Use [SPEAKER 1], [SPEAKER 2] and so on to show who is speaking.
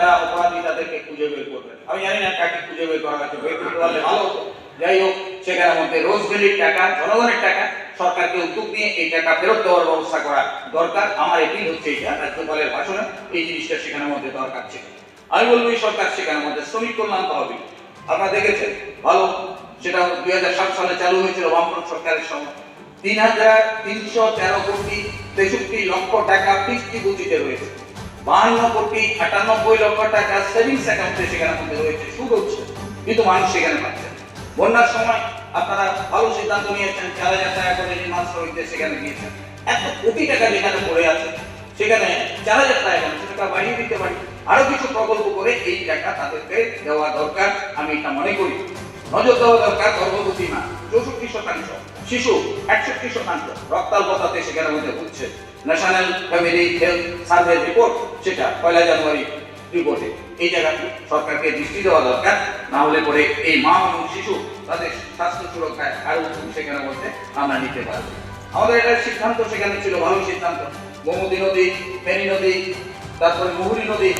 [SPEAKER 1] যারা অপরাধী তাদেরকে খুঁজে বের করবেন আমি জানি না কাকে খুঁজে বের করা হয়েছে বের করতে পারলে ভালো হতো। যাই হোক, সেখানের মধ্যে রোজভ্যালির টাকা, জনগণের টাকা, সরকারকে উদ্যোগ নিয়ে এই টাকা ফেরত দেওয়ার ব্যবস্থা করা দরকার। আমার এপিল হচ্ছে এটা রাজ্যপালের ভাষণে এই জিনিসটা সেখানের মধ্যে দরকার ছিল। আমি বলব এই সরকার সেখানের মধ্যে শ্রমিক কল্যাণ তহবিল। আপনারা দেখেছেন, ভালো, সেটা দুই হাজার সাত সালে চালু হয়েছিল বামফ্রন্ট সরকারের সময়। তিন হাজার তিনশো তেরো কোটি তেষট্টি লক্ষ টাকা ফিক্সড ডিপোজিটে রয়েছে। কোটি আটানব্বই লক্ষ টাকা সেভিংস অ্যাকাউন্টে সেখানে রয়েছে। সুদ হচ্ছে। কিন্তু মানুষ সেখানে পাচ্ছে বন্যার সময় আপনারা ভালো সিদ্ধান্ত নিয়েছেন চার হাজার টাকা করে শ্রমিকদের সেখানে এত কোটি টাকা যেখানে পড়ে আছে, সেখানে চার হাজার টাকা সেটা বাড়িয়ে দিতে পারি। আরও কিছু প্রকল্প করে এই টাকা তাদেরকে দেওয়া দরকার, আমি এটা মনে করি। নজর দেওয়া দরকার, গর্ভবতী শিশু, একষট্টি শতাংশ। রক্তাল্পতাতে সেখানে মধ্যে হচ্ছে national family health survey report সেটা পয়লা জানুয়ারি রিপোর্টে এই জায়গাটি সরকারকে দৃষ্টি দেওয়া দরকার। না হলে পরে এই মা এবং শিশু তাদের স্বাস্থ্য সুরক্ষায় আরও উদ্যোগ সেখানে মধ্যে আমরা নিতে পারব। আমাদের এটা সিদ্ধান্ত সেখানে ছিল, ভালো সিদ্ধান্ত। গোমতী নদী, ফেনী নদী, তারপরে মুহুরী নদী।